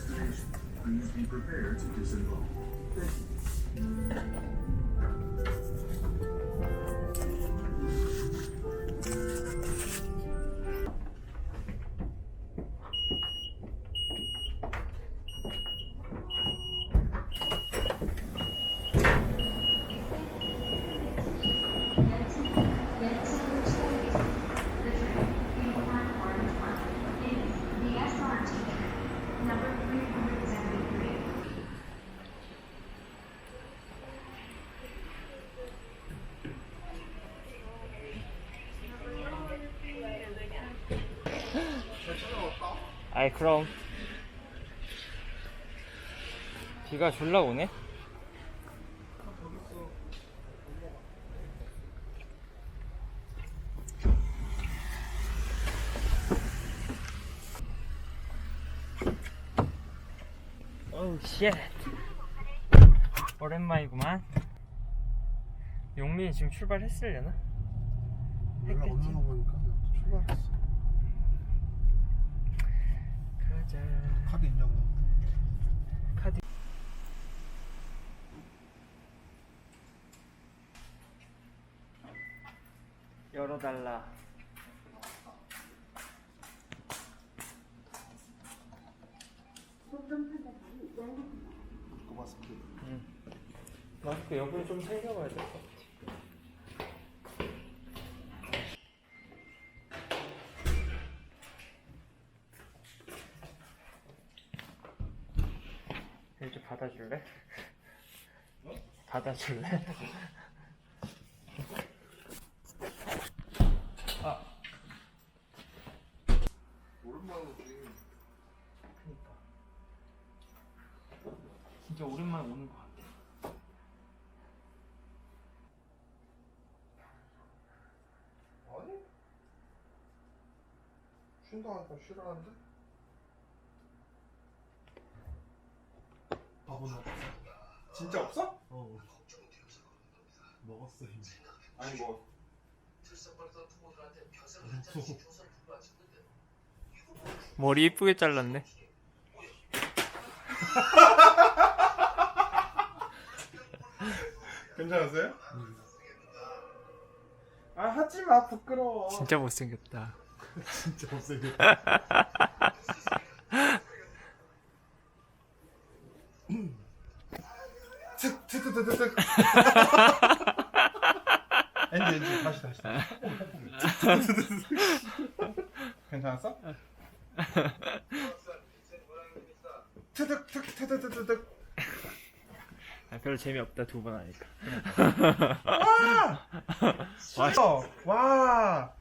Destination, please be prepared to disembark. Thank you. 아이 그럼. 비가 졸라 오네? 어우 쉣 오랜만이구만. 용민이 지금 출발했으려나? 연락 없는 거 보니까 출발했어. 가자 카드 있냐고. 카드 열어달라 그거 봤을 때. 마스크 여분이 좀 챙겨봐야 될 것 같아 좀 받아줄래? 받아줄래? 아 오랜만이지. 그니까 진짜 오랜만에 오는 것 같아 아니? 쉰다 하니까 싫어하는데? 밥은 없어. 진짜 없어? 어. 먹었어 이미. 아니 뭐. 머리 이쁘게 잘랐네 괜찮으세요? 아 하지 마 부끄러워. 진짜 못생겼다 진짜 못생겼다. 특특특특특. 엔지 엔지 다시 다시. 괜찮았어? 트득특특특특특. 아, 별로 재미없다 두 번 하니까 와! 와! 와!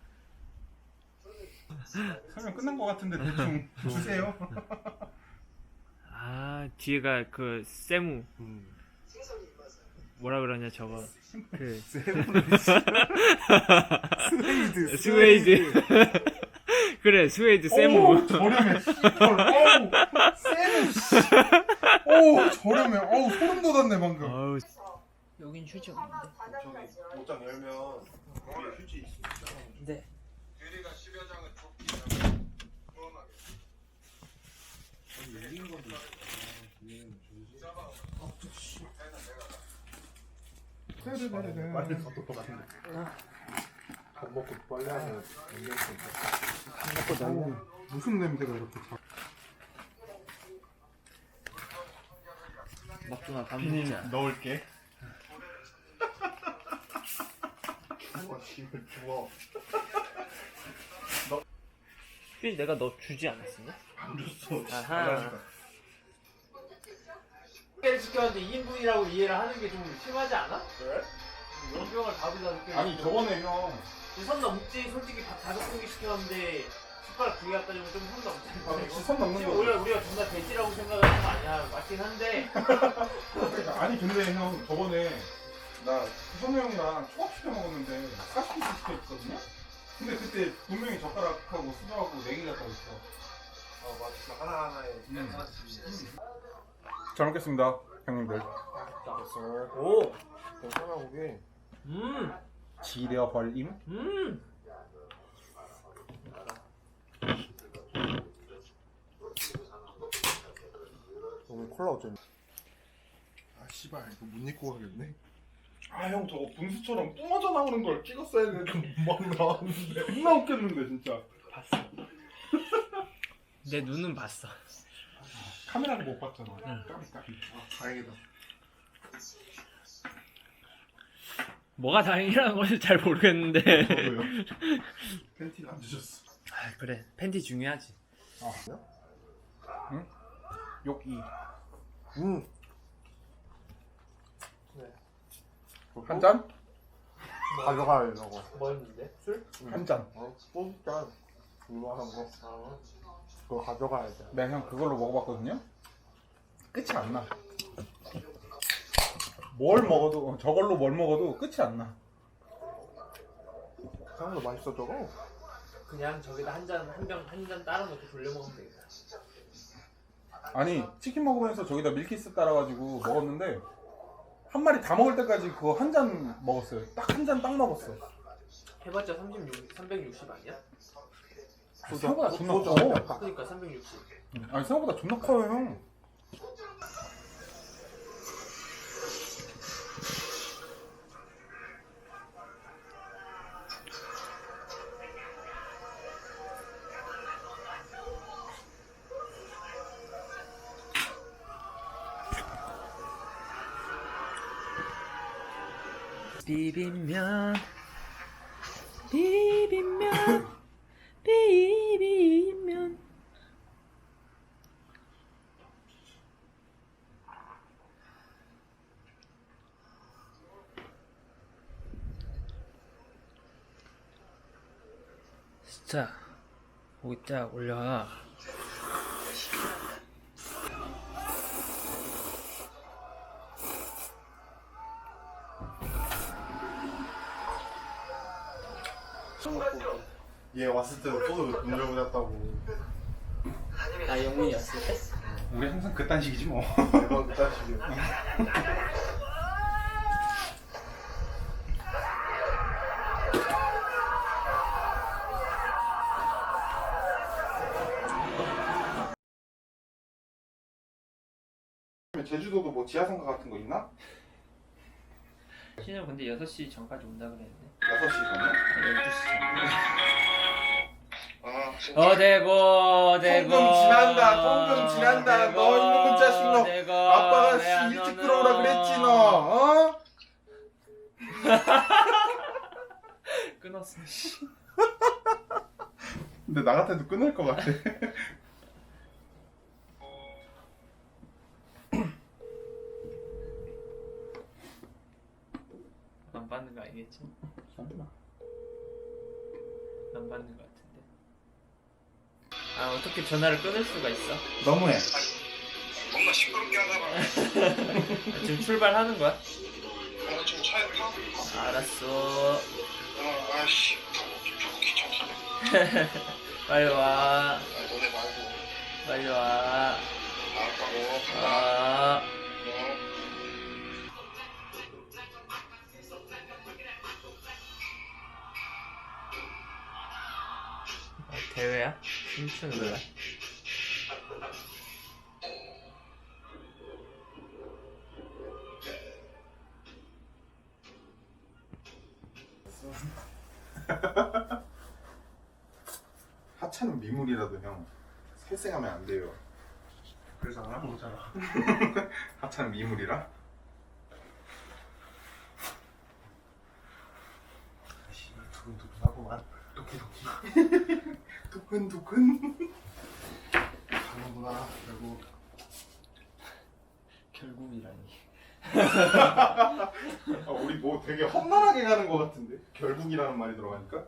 설명 끝난 것 같은데 대충 주세요. 아 뒤에가 그 세무 뭐라 그러냐 저거 그 스웨이드. 스웨이드 그래 스웨이드 오, 세무 저렴해. 씨발. 어우, 세무. 씨. 오, 저렴해. 어우, 소름 돋았네 방금. 어우 여긴 휴지 없는데 저기 옷장 열면 위에 휴지 있어. 네 유리가 10여 건데. 빨리 먹고 빨리 하면 냄새 무슨 냄새가 이렇게 자? 막둥아 밥 비닐 넣을게. 와, 씨발 주워. 너삐 내가 너 주지 않았었냐? 안 줬어. 아하. 개를 시켰는데 2인분이라고 이해를 하는 게 좀 심하지 않아? 왜? 연병을 밥을 다섯 개 아니 저번에 형. 선 넘지 솔직히 밥 다섯 공기 시켰는데 숟가락 두개 갖다 주면 좀선 넘지 아 그치 선 넘는 지금 거. 오히려 우리가 존나 돼지라고 생각하는 거 아니야 맞긴 한데 아니 근데 형 저번에 나 현우 형이랑 초밥 시켜 먹었는데 40피스 시켰거든요? 근데 그때 분명히 젓가락하고 수저하고 네개 갖다 줬어. 어 맞아. 하나하나에 음. 잘 먹겠습니다 형님들. 오! 괜찮아 고기. 음! 지려 벌임 음! 오늘 콜라 어쩌니 아 씨발 이거 못 입고 가겠네 아 형 저거 분수처럼 뿜어져 나오는 걸 찍었어야 되는데 막 나왔는데. 겁나 웃겼는데 진짜. 봤어. 내 눈은 봤어. 카메라를 못 봤잖아. 응. 까비 까비. 아 다행이다. 뭐가 다행이라는 것을 잘 모르겠는데. 저도요? 팬티를 안 주셨어. 아 그래. 팬티 중요하지. 아 응? 욕이. 음 한 잔? 가져가야 이거 뭐였는데? 술? 한 잔. 어 소주잔 이만한 거 그거 가져가야 돼 내가 형 그걸로 먹어봤거든요. 끝이 안 나. 뭘 먹어도 저걸로 뭘 먹어도 끝이 안 나. 향도 맛있어 저거 그냥 저기다 한 잔 한 병 한 잔 따라 놓고 돌려 먹으면 되겠다 아니 치킨 먹으면서 저기다 밀키스 따라가지고 먹었는데 한 마리 다 먹을 때까지 그거 한 잔 먹었어요. 딱 한 잔 딱 먹었어. 해봤자 36, 360 아니야? 생각보다 존나 커. 그러니까 360 아니 생각보다 존나 커요 형. 비빔면. 비빔면. 비빔면. 자쫙 올려 얘 왔을 때도 소주 못 들고 잤다고 나 영문이었을 때? 우리 항상 그딴 식이지 뭐. 대박 그딴 식이야 제주도도 뭐 지하상가 같은 거 있나? 신영 근데 6시 전까지 온다 그랬네 6시 전에? 12시 어 대고 대고 통금 지난다, 통금 지난다. 너 자식 너. 대고 아빠가 씨 일찍? 들어오라 그랬지 너. 어? 끊었어 씨. 근데 나 같아도 끊을 것 같아. 안 받는 거 아니겠지? 안 받는 거 아 어떻게 전화를 끊을 수가 있어? 너무해. 뭔가 시끄럽게 하다가 아, 지금 출발하는 거야? 어, 좀 차에 타고 있어. 알았어 어, 아씨, 귀찮네. 빨리 와 아, 너네 말고 빨리 와 나갈까고. 아. 대회야? 춤추는 거야? 하찮은 미물이라도 형 살생하면 안 돼요. 그래서 안 하고 오잖아 하찮은 미물이라? 씨발 두근두근. 가는구나 결국. 결국이라니. 아, 우리 뭐 되게 험난하게 가는 것 같은데 결국이라는 말이 들어가니까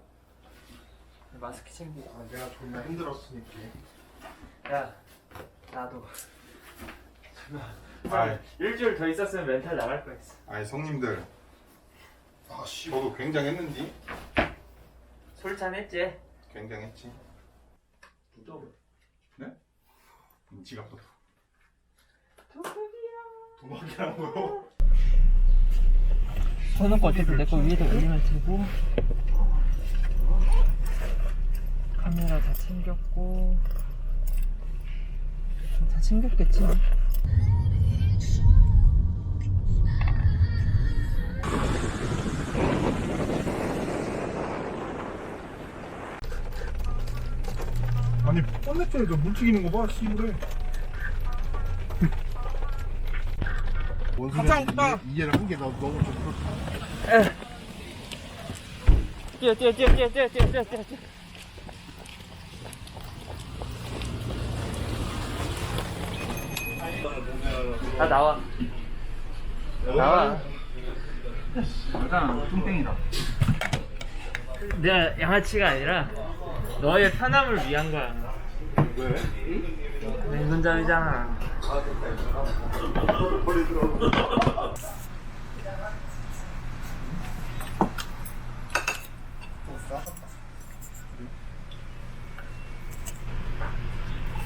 마스크 챙겨. 아 내가 존나 힘들었으니까. 야, 나도. 아이, 일주일 더 있었으면 멘탈 나갈 뻔했어. 아이 성님들 아 씨. 저도 굉장했는지 솔찬했지? 굉장했지 무더워. 음, 지갑도. 도박이라고요? 거 어쨌든 내 거 위에다 올리면 되고. 카메라 다 챙겼고. 다 챙겼겠지 아니 뻔냈잖아 물 튀기는 거 봐. 씨부래. 가장 없다. 이해를 한게 너무 좀 그렇다. 뛰어 뛰어 뛰어 뛰어 뛰어 뛰어 뛰어 뛰어 다 나와 나와 맞아 뚱땡이다 내가 양아치가 아니라 너의 편함을 위한 거야 왜? 맹손잡이잖아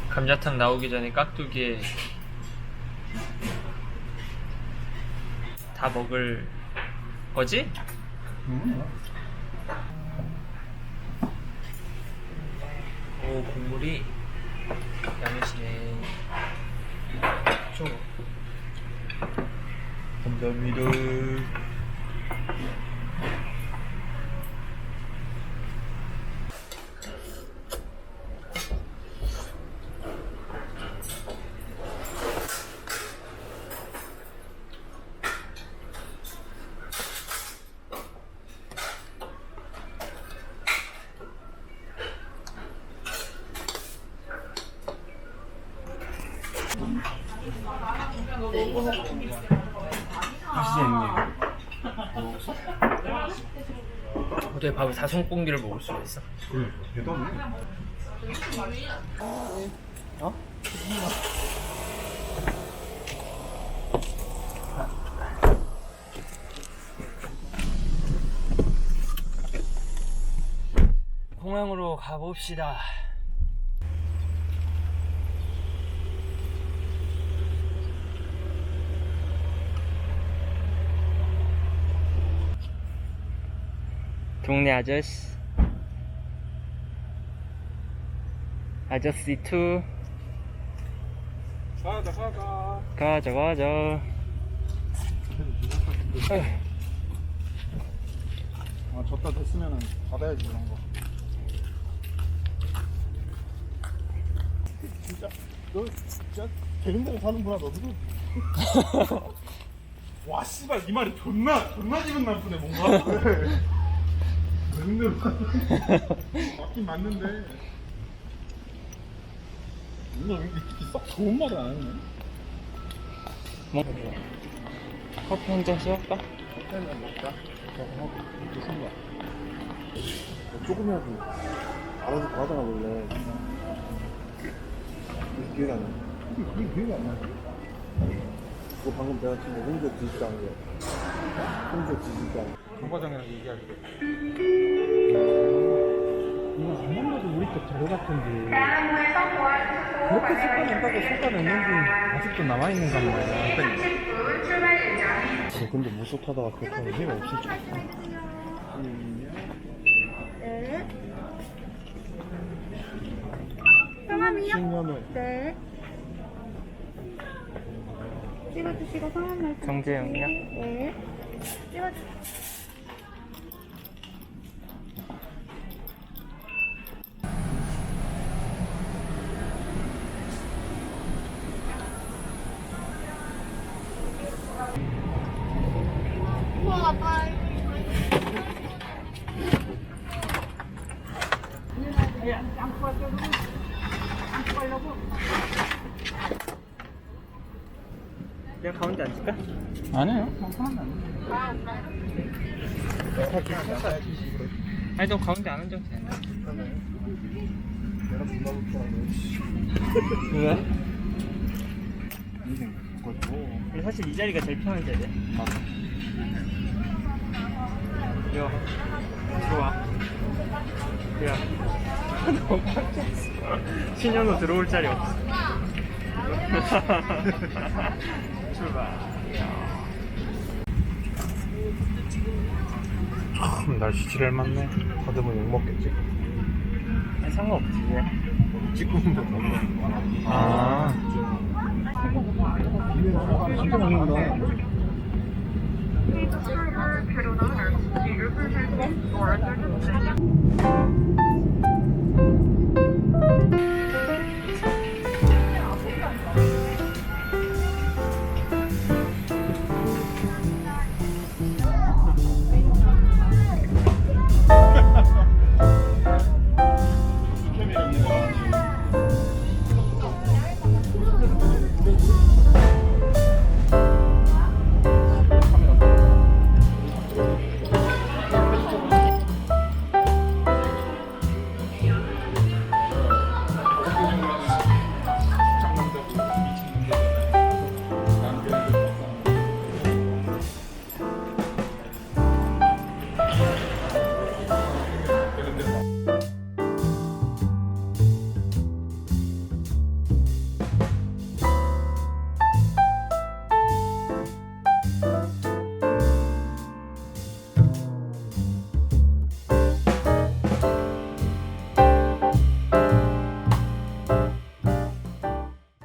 감자탕 나오기 전에 깍두기에 다 먹을 거지? 오 국물이 양이시네. 좀 감사합니다 어떻게 밥을 다섯 공기를 먹을 수가 있어? 대단해 공항으로 가봅시다 동네 아저씨. 아저씨 투. 가자 가자. 가자 가자. 아 졌다 됐으면은 받아야지 이런 거. 진짜 너 진짜 되는 대로 사는구나 너도. 와 씨발 이 말이 존나 존나 기분 나쁘네 뭔가 대로 맞긴 맞는데. 누나 이렇게 썩 좋은 말은 안 했네. 커피 한잔 쏠까? 일단 먹자. 저거 하고 무슨 거? 조금이라도 알아서 받아가 볼래. 기회가 안 나. 그게 기회가 안 나지? 그거 방금 내가 지금 홍조 지지자는 거. 홍조 지지자. 정 과장이랑 얘기할게 이거 안 만나도 우리 쪽 자료 같은데. 그렇게 색깔 난다고 색깔 냈는지 아직도 남아있는 거 같네. 저 근데 무속 타다가 그렇게 힘이 없을 줄 알았어. 성함이요? 신념을 네. 찍어주시고 성함 말씀. 정재영이요? 네. 찍어줘. 우와, 아빠. 안 꺼려고. 안 꺼려고. 그냥 가운데 앉을까? 아니에요. 상관은 안 아니 너 가운데 안 앉아도 돼. 내가 불편하네. 왜? 근데 사실 이 자리가 제일 편한 자리야. 야, 들어와. 야, 너무. 신현우 들어올 자리 없어. 출발. 참 날씨 지랄 맞네. 받으면 욕 먹겠지. 아니, 상관없지. 너무 아. Please or your food or